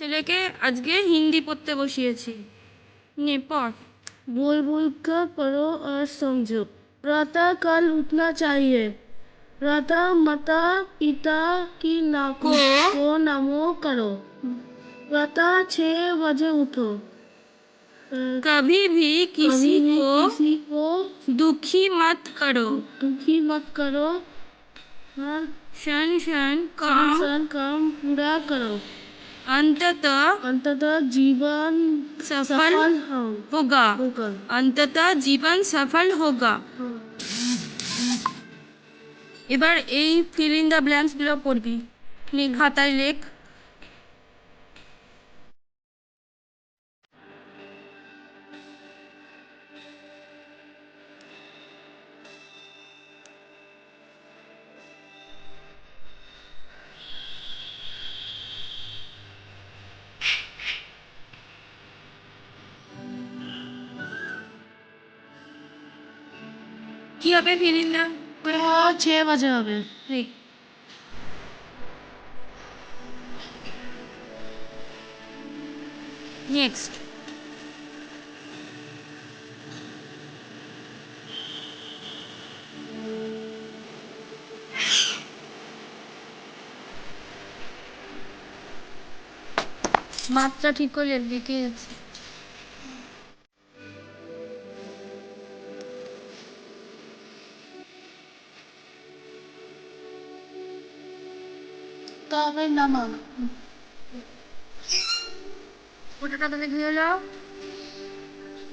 ছেলেকে আজকে হিন্দি পড়তে বসিয়েছি নে পড় बोल बोल कर पढ़ो और समझो प्रातः काल उठना चाहिए प्रातः माता पिता की नाम को? को नमो करो प्रातः छह बजे उठो अ, कभी भी किसी कभी भी को किसी को दुखी मत करो दुखी मत करो हाँ, शन शन काम संसार काम पूरा करो अंततः अंततः जीवन सफल सफल हो होगा होगा অন্ততঃ জীবন সফল হোগা এবার এই ফিল ইন দ্য ব্ল্যাঙ্কসগুলো পড়বি নে খাতায় লেখ কি হবে ফিরিন না ছ বাজে হবে। ঠিক নেক্সট মাত্রা ঠিক করে লিখে যাচ্ছে তবে নামান তাড়াতাড়ি ধুয়ে যাও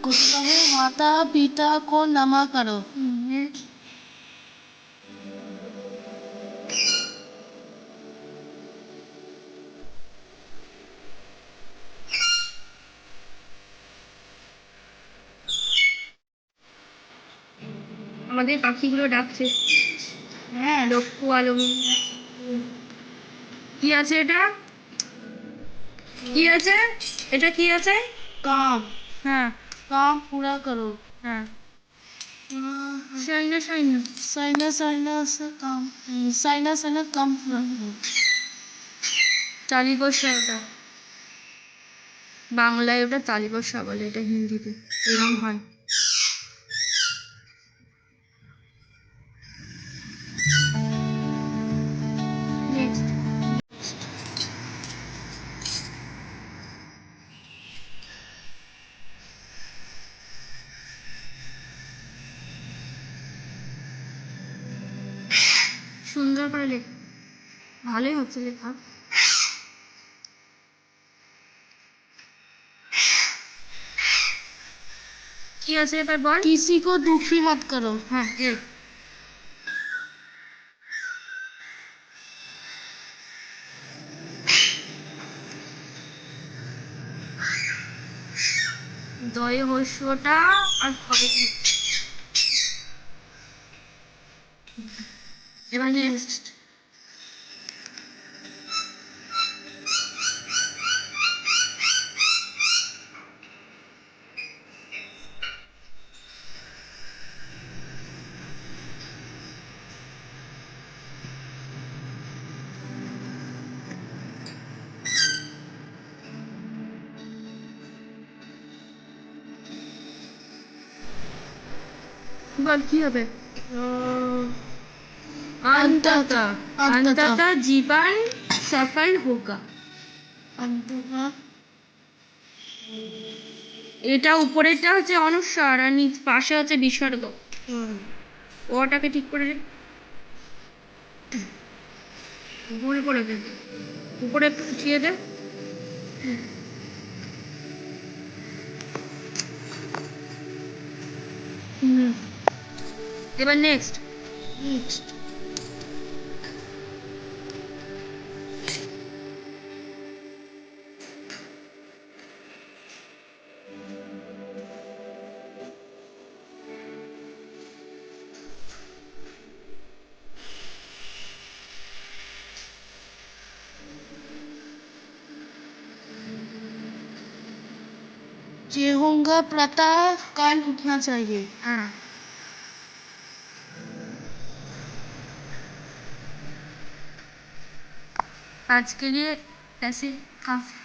গোস্বামী মাতা পিতা কো নামা করো আমাদের পাখিগুলো ডাকছে। হ্যাঁ। লক্ষ্য আলমী কি আছে এটা? কি আছে? এটা কি আছে? কাম হ্যাঁ। কাম পুরা করো। হ্যাঁ। সাইনা সাইনা কাম সাইনা সাইনা কাম ওটা। বাংলায় ওটা তালিকষা বলে এটা হিন্দিতে। এরকম হয়। সুন্দর করে লেখ ভালোই হচ্ছে লেখা কি আছে এবার বল किसी को दुखी मत करो হ্যাঁ এর। দয়ে হস্যটা আর ঘরে এবার নেক্সট বল কি হবে अंततः अंततः जीवन सफल होगा अंततः এটা উপরেরটা হচ্ছে অনুস্বার আর নিচ পাশে হচ্ছে বিসর্গ ওটাকে ঠিক করে রে। উপরে করে দে উপরে একটু উঠিয়ে দে হুম। এবার নেক্সট next যে होगा प्रातः काल उठना चाहिए। हाँ। आज के लिए ऐसे काफ़ी